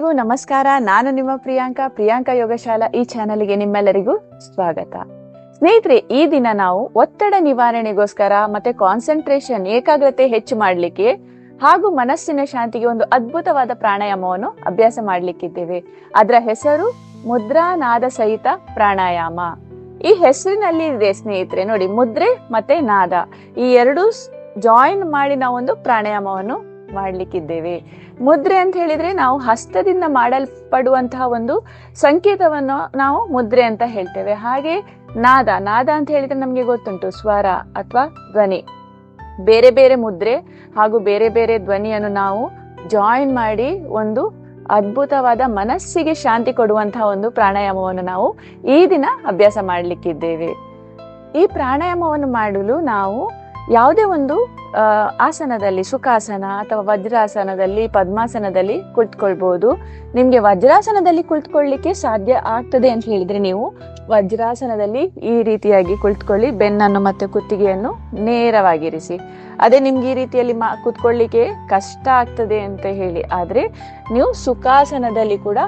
ನಮಸ್ಕಾರ, ನಾನು ನಿಮ್ಮ ಪ್ರಿಯಾಂಕಾ ಪ್ರಿಯಾಂಕಾ ಯೋಗಶಾಲಾ ಈ ಚಾನಲ್ಗೆ ನಿಮ್ಮೆಲ್ಲರಿಗೂ ಸ್ವಾಗತ. ಸ್ನೇಹಿತರೆ, ಈ ದಿನ ನಾವು ಒತ್ತಡ ನಿವಾರಣೆಗೋಸ್ಕರ ಮತ್ತೆ ಕಾನ್ಸಂಟ್ರೇಷನ್, ಏಕಾಗ್ರತೆ ಹೆಚ್ಚು ಮಾಡಲಿಕ್ಕೆ ಹಾಗೂ ಮನಸ್ಸಿನ ಶಾಂತಿಗೆ ಒಂದು ಅದ್ಭುತವಾದ ಪ್ರಾಣಾಯಾಮವನ್ನು ಅಭ್ಯಾಸ ಮಾಡಲಿಕ್ಕಿದ್ದೇವೆ. ಅದರ ಹೆಸರು ಮುದ್ರಾ ನಾದ ಸಹಿತ ಪ್ರಾಣಾಯಾಮ. ಈ ಹೆಸರಿನಲ್ಲಿ ಇದೆ ಸ್ನೇಹಿತರೆ, ನೋಡಿ, ಮುದ್ರೆ ಮತ್ತೆ ನಾದ. ಈ ಎರಡು ಜಾಯಿನ್ ಮಾಡಿ ನಾವೊಂದು ಪ್ರಾಣಾಯಾಮವನ್ನು ಮಾಡ್ಲಿಕ್ಕಿದ್ದೇವೆ. ಮುದ್ರೆ ಅಂತ ಹೇಳಿದ್ರೆ ನಾವು ಹಸ್ತದಿಂದ ಮಾಡಲ್ಪಡುವಂತಹ ಒಂದು ಸಂಕೇತವನ್ನು ನಾವು ಮುದ್ರೆ ಅಂತ ಹೇಳ್ತೇವೆ. ಹಾಗೆ ನಾದ ನಾದ ಅಂತ ಹೇಳಿದ್ರೆ ನಮಗೆ ಗೊತ್ತುಂಟು, ಸ್ವರ ಅಥವಾ ಧ್ವನಿ. ಬೇರೆ ಬೇರೆ ಮುದ್ರೆ ಹಾಗೂ ಬೇರೆ ಬೇರೆ ಧ್ವನಿಯನ್ನು ನಾವು ಜಾಯಿನ್ ಮಾಡಿ ಒಂದು ಅದ್ಭುತವಾದ ಮನಸ್ಸಿಗೆ ಶಾಂತಿ ಕೊಡುವಂತಹ ಒಂದು ಪ್ರಾಣಾಯಾಮವನ್ನು ನಾವು ಈ ದಿನ ಅಭ್ಯಾಸ ಮಾಡಲಿಕ್ಕಿದ್ದೇವೆ. ಈ ಪ್ರಾಣಾಯಾಮವನ್ನು ಮಾಡಲು ನಾವು ಯಾವುದೇ ಒಂದು ಆಸನದಲ್ಲಿ ಸುಖಾಸನ ಅಥವಾ ವಜ್ರಾಸನದಲ್ಲಿ, ಪದ್ಮಾಸನದಲ್ಲಿ ಕುಳಿತುಕೊಳ್ಬಹುದು. ನಿಮ್ಗೆ ವಜ್ರಾಸನದಲ್ಲಿ ಕುಳಿತುಕೊಳ್ಳಿಕ್ಕೆ ಸಾಧ್ಯ ಆಗ್ತದೆ ಅಂತ ಹೇಳಿದ್ರೆ ನೀವು ವಜ್ರಾಸನದಲ್ಲಿ ಈ ರೀತಿಯಾಗಿ ಕುಳಿತುಕೊಳ್ಳಿ, ಬೆನ್ನನ್ನು ಮತ್ತೆ ಕುತ್ತಿಗೆಯನ್ನು ನೇರವಾಗಿರಿಸಿ. ಅದೇ ನಿಮ್ಗೆ ಈ ರೀತಿಯಲ್ಲಿ ಮಾ, ಕುತ್ಕೊಳ್ಳಿಕ್ಕೆ ಕಷ್ಟ ಆಗ್ತದೆ ಅಂತ ಹೇಳಿ ಆದ್ರೆ ನೀವು ಸುಖಾಸನದಲ್ಲಿ ಕೂಡ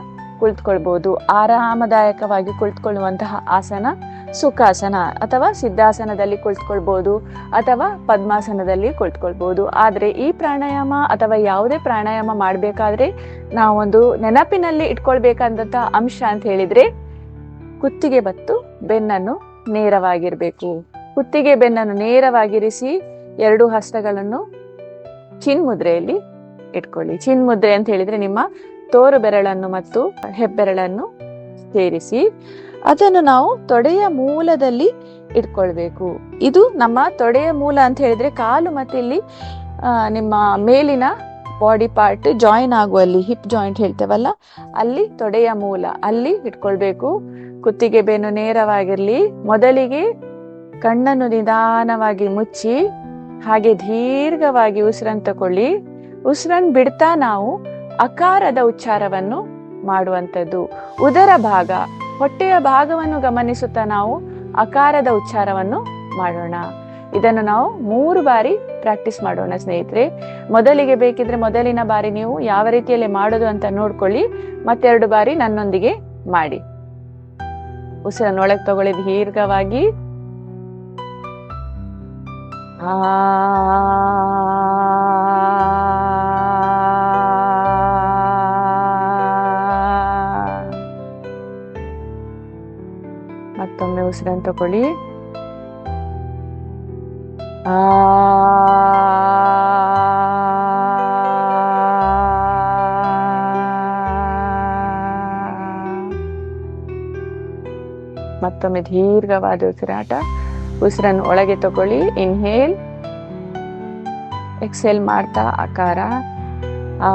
ಕುಳಿತುಕೊಳ್ಬಹುದು. ಆರಾಮದಾಯಕವಾಗಿ ಕುಳಿತುಕೊಳ್ಳುವಂತಹ ಆಸನ ಸುಖಾಸನ ಅಥವಾ ಸಿದ್ಧಾಸನದಲ್ಲಿ ಕುಳಿತುಕೊಳ್ಬೋದು ಅಥವಾ ಪದ್ಮಾಸನದಲ್ಲಿ ಕುಳಿತುಕೊಳ್ಬೋದು. ಆದರೆ ಈ ಪ್ರಾಣಾಯಾಮ ಅಥವಾ ಯಾವುದೇ ಪ್ರಾಣಾಯಾಮ ಮಾಡಬೇಕಾದ್ರೆ ನಾವೊಂದು ನೆನಪಿನಲ್ಲಿ ಇಟ್ಕೊಳ್ಬೇಕಾದಂಥ ಅಂಶ ಅಂತ ಹೇಳಿದ್ರೆ ಕುತ್ತಿಗೆ ಬತ್ತು ಬೆನ್ನನ್ನು ನೇರವಾಗಿರಬೇಕು. ಕುತ್ತಿಗೆ ಬೆನ್ನನ್ನು ನೇರವಾಗಿರಿಸಿ ಎರಡು ಹಸ್ತಗಳನ್ನು ಚಿನ್ ಮುದ್ರೆಯಲ್ಲಿ ಇಟ್ಕೊಳ್ಳಿ. ಚಿನ್ ಮುದ್ರೆ ಅಂತ ಹೇಳಿದ್ರೆ ನಿಮ್ಮ ತೋರು ಬೆರಳನ್ನು ಮತ್ತು ಹೆಬ್ಬೆರಳನ್ನು ಸೇರಿಸಿ ಅದನ್ನು ನಾವು ತೊಡೆಯ ಮೂಲದಲ್ಲಿ ಇಟ್ಕೊಳ್ಬೇಕು. ಇದು ನಮ್ಮ ತೊಡೆಯ ಮೂಲ ಅಂತ ಹೇಳಿದ್ರೆ ಕಾಲು ಮತ್ತೆ ಇಲ್ಲಿ ನಿಮ್ಮ ಮೇಲಿನ ಬಾಡಿ ಪಾರ್ಟ್ ಜಾಯಿನ್ ಆಗುವಲ್ಲಿ ಹಿಪ್ ಜಾಯಿಂಟ್ ಹೇಳ್ತೇವಲ್ಲ, ಅಲ್ಲಿ ತೊಡೆಯ ಮೂಲ, ಅಲ್ಲಿ ಇಟ್ಕೊಳ್ಬೇಕು. ಕುತ್ತಿಗೆ ಬೆನ್ನು ನೇರವಾಗಿರ್ಲಿ, ಮೊದಲಿಗೆ ಕಣ್ಣನ್ನು ನಿಧಾನವಾಗಿ ಮುಚ್ಚಿ, ಹಾಗೆ ದೀರ್ಘವಾಗಿ ಉಸಿರನ್ನು ತಕೊಳ್ಳಿ ಉಸಿರನ್ನು ಬಿಡ್ತಾ ನಾವು ಅಕಾರದ ಉಚ್ಚಾರವನ್ನು ಮಾಡುವಂಥದ್ದು. ಉದರ ಭಾಗ ಹೊಟ್ಟೆಯ ಭಾಗವನ್ನು ಗಮನಿಸುತ್ತಾ ನಾವು ಅಕಾರದ ಉಚ್ಚಾರವನ್ನು ಮಾಡೋಣ. ಇದನ್ನು ನಾವು ಮೂರು ಬಾರಿ ಪ್ರಾಕ್ಟೀಸ್ ಮಾಡೋಣ ಸ್ನೇಹಿತರೆ. ಮೊದಲಿಗೆ ಬೇಕಿದ್ರೆ ಮೊದಲಿನ ಬಾರಿ ನೀವು ಯಾವ ರೀತಿಯಲ್ಲಿ ಮಾಡೋದು ಅಂತ ನೋಡ್ಕೊಳ್ಳಿ. ಮತ್ತೆರಡು ಬಾರಿ ನನ್ನೊಂದಿಗೆ ಮಾಡಿ. ಉಸಿರನ್ನು ಒಳಗೆ ತಗೊಳ್ಳಿ ದೀರ್ಘವಾಗಿ. ಆ ಮತ್ತೊಮ್ಮೆ ಉಸಿರನ್ನು ತಗೊಳ್ಳಿ ಆ. ಮತ್ತೊಮ್ಮೆ ದೀರ್ಘವಾದ ಉಸಿರಾಟ. ಉಸಿರನ್ನು ಒಳಗೆ ತಗೊಳ್ಳಿ. ಇನ್ಹೇಲ್ ಎಕ್ಸೇಲ್ ಮಾಡ್ತಾ ಆಕಾರ. ಆ.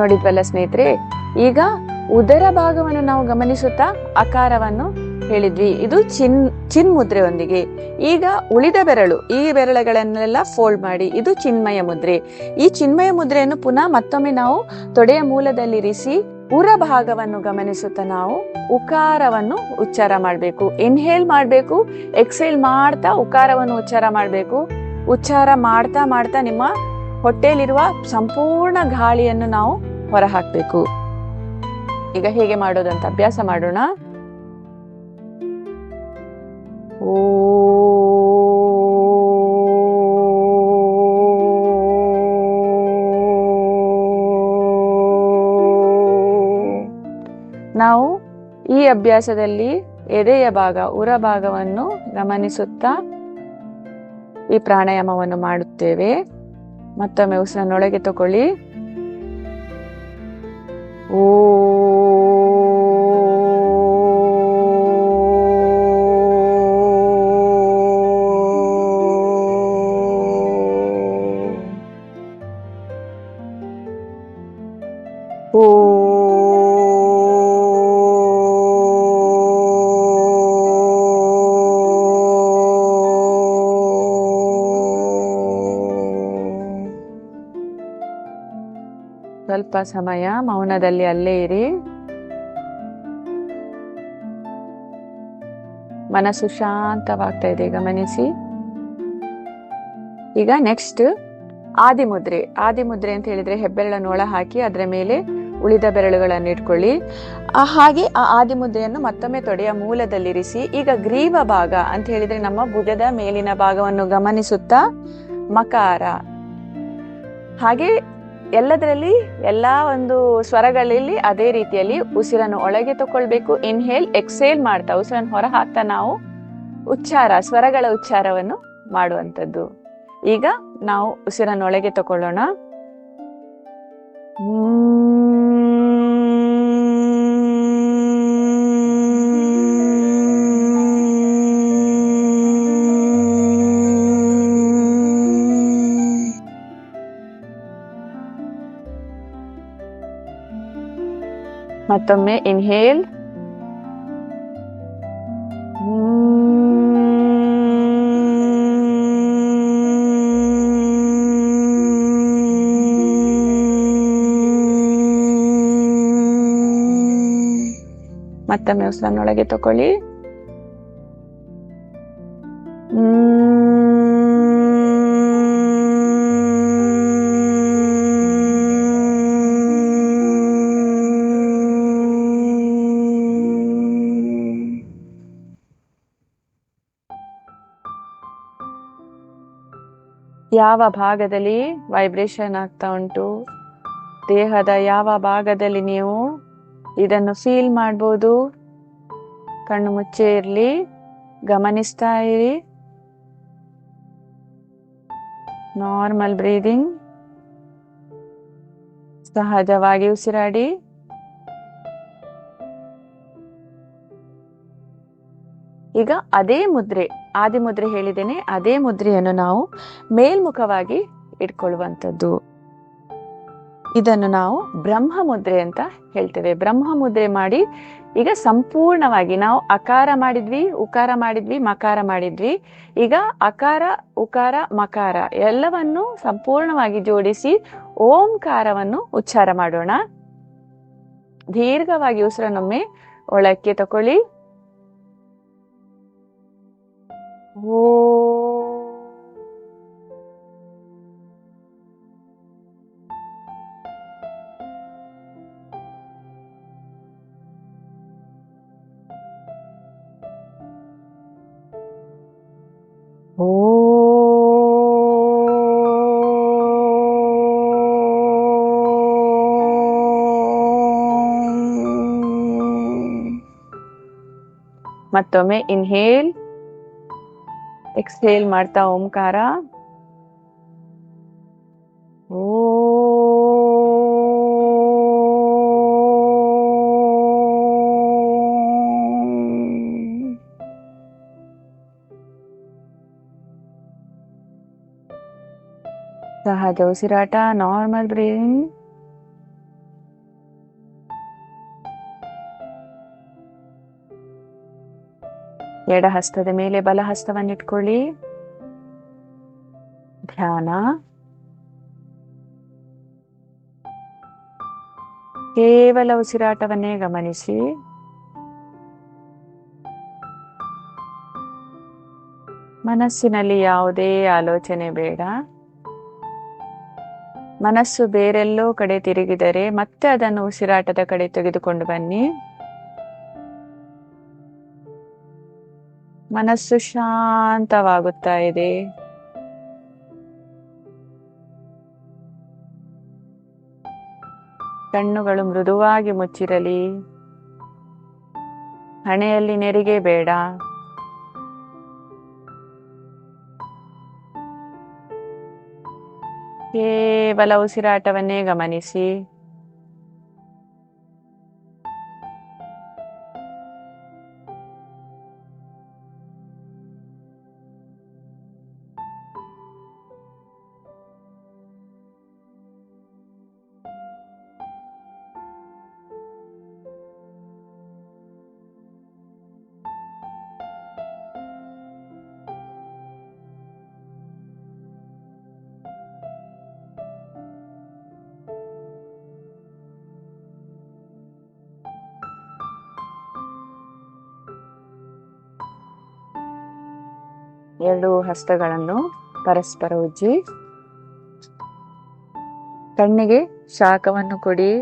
ನೋಡಿದ್ವಲ್ಲ ಸ್ನೇಹಿತರೆ? ಈಗ ಉದರ ಭಾಗವನ್ನು ನಾವು ಗಮನಿಸುತ್ತಾ ಆಕಾರವನ್ನು ಹೇಳಿದ್ವಿ. ಇದು ಚಿನ್ ಚಿನ್ ಮುದ್ರೆಯೊಂದಿಗೆ ಈಗ ಉಳಿದ ಬೆರಳು, ಈ ಬೆರಳುಗಳನ್ನೆಲ್ಲ ಫೋಲ್ಡ್ ಮಾಡಿ, ಇದು ಚಿನ್ಮಯ ಮುದ್ರೆ. ಈ ಚಿನ್ಮಯ ಮುದ್ರೆಯನ್ನು ಪುನಃ ಮತ್ತೊಮ್ಮೆ ನಾವು ತೊಡೆಯ ಮೂಲದಲ್ಲಿರಿಸಿ ಉರ ಭಾಗವನ್ನು ಗಮನಿಸುತ್ತಾ ನಾವು ಉಕಾರವನ್ನು ಉಚ್ಚಾರ ಮಾಡಬೇಕು. ಇನ್ಹೇಲ್ ಮಾಡಬೇಕು ಎಕ್ಸೇಲ್ ಮಾಡ್ತಾ ಉಕಾರವನ್ನು ಉಚ್ಚಾರ ಮಾಡಬೇಕು. ಉಚ್ಚಾರ ಮಾಡ್ತಾ ಮಾಡ್ತಾ ನಿಮ್ಮ ಹೊಟ್ಟೆಯಲ್ಲಿರುವ ಸಂಪೂರ್ಣ ಗಾಳಿಯನ್ನು ನಾವು ಹೊರ ಹಾಕಬೇಕು ಈಗ ಹೇಗೆ ಮಾಡೋದಂತ ಅಭ್ಯಾಸ ಮಾಡೋಣ. ಓ. ನಾವು ಈ ಅಭ್ಯಾಸದಲ್ಲಿ ಎದೆಯ ಭಾಗ, ಉರ ಭಾಗವನ್ನು ಗಮನಿಸುತ್ತಾ ಈ ಪ್ರಾಣಾಯಾಮವನ್ನು ಮಾಡುತ್ತೇವೆ. ಮತ್ತೊಮ್ಮೆ ಉಸಿರನ್ನೊಳಗೆ ತಗೊಳ್ಳಿ. ಓ ಸ್ವಲ್ಪ ಸಮಯ ಮೌನದಲ್ಲಿ ಅಲ್ಲೇ ಇರಿ. ಮನಸ್ಸು ಶಾಂತವಾಗ್ತಾ ಇದೆ, ಗಮನಿಸಿ. ಈಗ ನೆಕ್ಸ್ಟ್ ಆದಿಮುದ್ರೆ. ಆದಿಮುದ್ರೆ ಅಂತ ಹೇಳಿದ್ರೆ ಹೆಬ್ಬೆರಳನ್ನು ಒಳ ಹಾಕಿ ಅದರ ಮೇಲೆ ಉಳಿದ ಬೆರಳುಗಳನ್ನು ಇಟ್ಕೊಳ್ಳಿ. ಹಾಗೆ ಆ ಆದಿಮುದ್ರೆಯನ್ನು ಮತ್ತೊಮ್ಮೆ ತೊಡೆಯ ಮೂಲದಲ್ಲಿರಿಸಿ. ಈಗ ಗ್ರೀವ ಭಾಗ ಅಂತ ಹೇಳಿದ್ರೆ ನಮ್ಮ ಭುಜದ ಮೇಲಿನ ಭಾಗವನ್ನು ಗಮನಿಸುತ್ತಾ ಮಕಾರ. ಹಾಗೆ ಎಲ್ಲದರಲ್ಲಿ ಎಲ್ಲಾ ಒಂದು ಸ್ವರಗಳಲ್ಲಿ ಅದೇ ರೀತಿಯಲ್ಲಿ ಉಸಿರನ್ನು ಒಳಗೆ ತಕೊಳ್ಬೇಕು. ಇನ್ಹೇಲ್ ಎಕ್ಸೇಲ್ ಮಾಡ್ತಾ ಉಸಿರನ್ನು ಹೊರ ಹಾಕ್ತಾ ನಾವು ಉಚ್ಚಾರ, ಸ್ವರಗಳ ಉಚ್ಚಾರವನ್ನು ಮಾಡುವಂಥದ್ದು. ಈಗ ನಾವು ಉಸಿರನ್ನು ಒಳಗೆ ತಕೊಳ್ಳೋಣ. ಮತ್ತೊಮ್ಮೆ ಇನ್ಹೇಲ್ ಮತ್ತೊಮ್ಮೆ ಉಸಿರನ್ನೊಳಗೆ ತಕೊಳ್ಳಿ ಯಾವ ಭಾಗದಲ್ಲಿ ವೈಬ್ರೇಷನ್ ಆಗ್ತಾ ಉಂಟು? ದೇಹದ ಯಾವ ಭಾಗದಲ್ಲಿ ನೀವು ಇದನ್ನು ಫೀಲ್ ಮಾಡ್ಬೋದು? ಕಣ್ಣು ಮುಚ್ಚೆ ಇರಲಿ, ಗಮನಿಸ್ತಾ ಇರಿ. ನಾರ್ಮಲ್ ಬ್ರೀದಿಂಗ್ ಸಹಜವಾಗಿ ಉಸಿರಾಡಿ. ಈಗ ಅದೇ ಮುದ್ರೆ. ಆದಿ ಮುದ್ರೆ ಹೇಳಿದ್ದೇನೆ, ಅದೇ ಮುದ್ರೆಯನ್ನು ನಾವು ಮೇಲ್ಮುಖವಾಗಿ ಇಟ್ಕೊಳ್ಳುವಂಥದ್ದು. ಇದನ್ನು ನಾವು ಬ್ರಹ್ಮ ಮುದ್ರೆ ಅಂತ ಹೇಳ್ತೇವೆ. ಬ್ರಹ್ಮ ಮುದ್ರೆ ಮಾಡಿ ಈಗ ಸಂಪೂರ್ಣವಾಗಿ ನಾವು ಅಕಾರ ಮಾಡಿದ್ವಿ, ಉಕಾರ ಮಾಡಿದ್ವಿ, ಮಕಾರ ಮಾಡಿದ್ವಿ. ಈಗ ಅಕಾರ, ಉಕಾರ, ಮಕಾರ ಎಲ್ಲವನ್ನು ಸಂಪೂರ್ಣವಾಗಿ ಜೋಡಿಸಿ ಓಂಕಾರವನ್ನು ಉಚ್ಚಾರ ಮಾಡೋಣ. ದೀರ್ಘವಾಗಿ ಉಸಿರನ್ನೊಮ್ಮೆ ಒಳಕ್ಕೆ ತಕೊಳ್ಳಿ. ಮತ್ತೊಮ್ಮೆ ಇನ್ಹೇಲ್ ಎಕ್ಸ್ಹೇಲ್ ಮಾಡ್ತಾ ಓಂಕಾರ ಓ ಸಹಜ ಉಸಿರಾಟ ನಾರ್ಮಲ್ ಬ್ರೀದಿಂಗ್ ಎಡ ಹಸ್ತದ ಮೇಲೆ ಬಲ ಹಸ್ತವನ್ನಿಟ್ಕೊಳ್ಳಿ ಧ್ಯಾನ. ಕೇವಲ ಉಸಿರಾಟವನ್ನೇ ಗಮನಿಸಿ. ಮನಸ್ಸಿನಲ್ಲಿ ಯಾವುದೇ ಆಲೋಚನೆ ಬೇಡ. ಮನಸ್ಸು ಬೇರೆಲ್ಲೋ ಕಡೆ ತಿರುಗಿದರೆ ಮತ್ತೆ ಅದನ್ನು ಉಸಿರಾಟದ ಕಡೆ ತೆಗೆದುಕೊಂಡು ಬನ್ನಿ. ಮನಸ್ಸು ಶಾಂತವಾಗುತ್ತಾ ಇದೆ. ಕಣ್ಣುಗಳು ಮೃದುವಾಗಿ ಮುಚ್ಚಿರಲಿ. ಹಣೆಯಲ್ಲಿ ನೆರಿಗೆ ಬೇಡ. ಕೇವಲ ಉಸಿರಾಟವನ್ನೇ ಗಮನಿಸಿ. ಎರಡು ಹಸ್ತಗಳನ್ನು ಪರಸ್ಪರ ಉಜ್ಜಿ, ಕಣ್ಣಿಗೆ ಶಾಖವನ್ನು ಕೊಡಿ.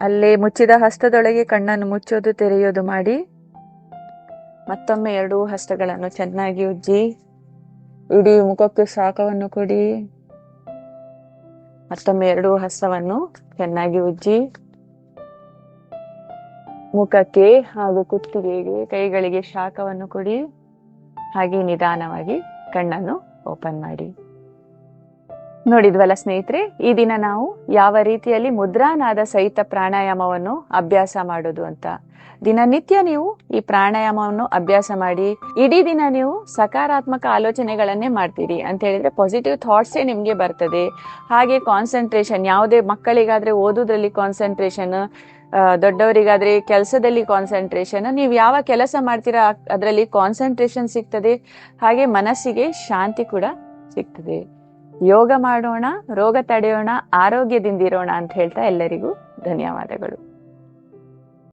ಅಲ್ಲೇ ಮುಚ್ಚಿದ ಹಸ್ತದೊಳಗೆ ಕಣ್ಣನ್ನು ಮುಚ್ಚೋದು, ತೆರೆಯೋದು ಮಾಡಿ. ಮತ್ತೊಮ್ಮೆ ಎರಡೂ ಹಸ್ತಗಳನ್ನು ಚೆನ್ನಾಗಿ ಉಜ್ಜಿ. ಇಡೀ ಮುಖಕ್ಕೆ ಶಾಖವನ್ನು ಕೊಡಿ. ಮತ್ತೊಮ್ಮೆ ಎರಡೂ ಹಸ್ತವನ್ನು ಚೆನ್ನಾಗಿ ಉಜ್ಜಿ. ಮುಖಕ್ಕೆ ಹಾಗೂ ಕುತ್ತಿಗೆಗೆ, ಕೈಗಳಿಗೆ ಶಾಖವನ್ನು ಕೊಡಿ. ಹಾಗೆ ನಿಧಾನವಾಗಿ ಕಣ್ಣನ್ನು ಓಪನ್ ಮಾಡಿ. ನೋಡಿದ್ವಲ್ಲ ಸ್ನೇಹಿತರೆ, ಈ ದಿನ ನಾವು ಯಾವ ರೀತಿಯಲ್ಲಿ ಮುದ್ರಾನಾದ ಸಹಿತ ಪ್ರಾಣಾಯಾಮವನ್ನು ಅಭ್ಯಾಸ ಮಾಡೋದು ಅಂತ. ದಿನನಿತ್ಯ ನೀವು ಈ ಪ್ರಾಣಾಯಾಮವನ್ನು ಅಭ್ಯಾಸ ಮಾಡಿ, ಇಡೀ ದಿನ ನೀವು ಸಕಾರಾತ್ಮಕ ಆಲೋಚನೆಗಳನ್ನೇ ಮಾಡ್ತೀರಿ ಅಂತ ಹೇಳಿದ್ರೆ ಪಾಸಿಟಿವ್ ಥಾಟ್ಸೇ ನಿಮಗೆ ಬರ್ತದೆ. ಹಾಗೆ ಕಾನ್ಸಂಟ್ರೇಷನ್ ಯಾವುದೇ ಮಕ್ಕಳಿಗಾದ್ರೆ ಓದುದ್ರಲ್ಲಿ ಕಾನ್ಸಂಟ್ರೇಷನ್ ದೊಡ್ಡವರಿಗಾದ್ರೆ ಕೆಲಸದಲ್ಲಿ ಕಾನ್ಸಂಟ್ರೇಷನ್ ನೀವು ಯಾವ ಕೆಲಸ ಮಾಡ್ತೀರಾ, ಅದರಲ್ಲಿ ಕಾನ್ಸಂಟ್ರೇಷನ್ ಸಿಗ್ತದೆ. ಹಾಗೆ ಮನಸ್ಸಿಗೆ ಶಾಂತಿ ಕೂಡ ಸಿಗ್ತದೆ. ಯೋಗ ಮಾಡೋಣ, ರೋಗ ತಡೆಯೋಣ, ಆರೋಗ್ಯದಿಂದಿರೋಣ ಅಂತ ಹೇಳ್ತಾ ಎಲ್ಲರಿಗೂ ಧನ್ಯವಾದಗಳು.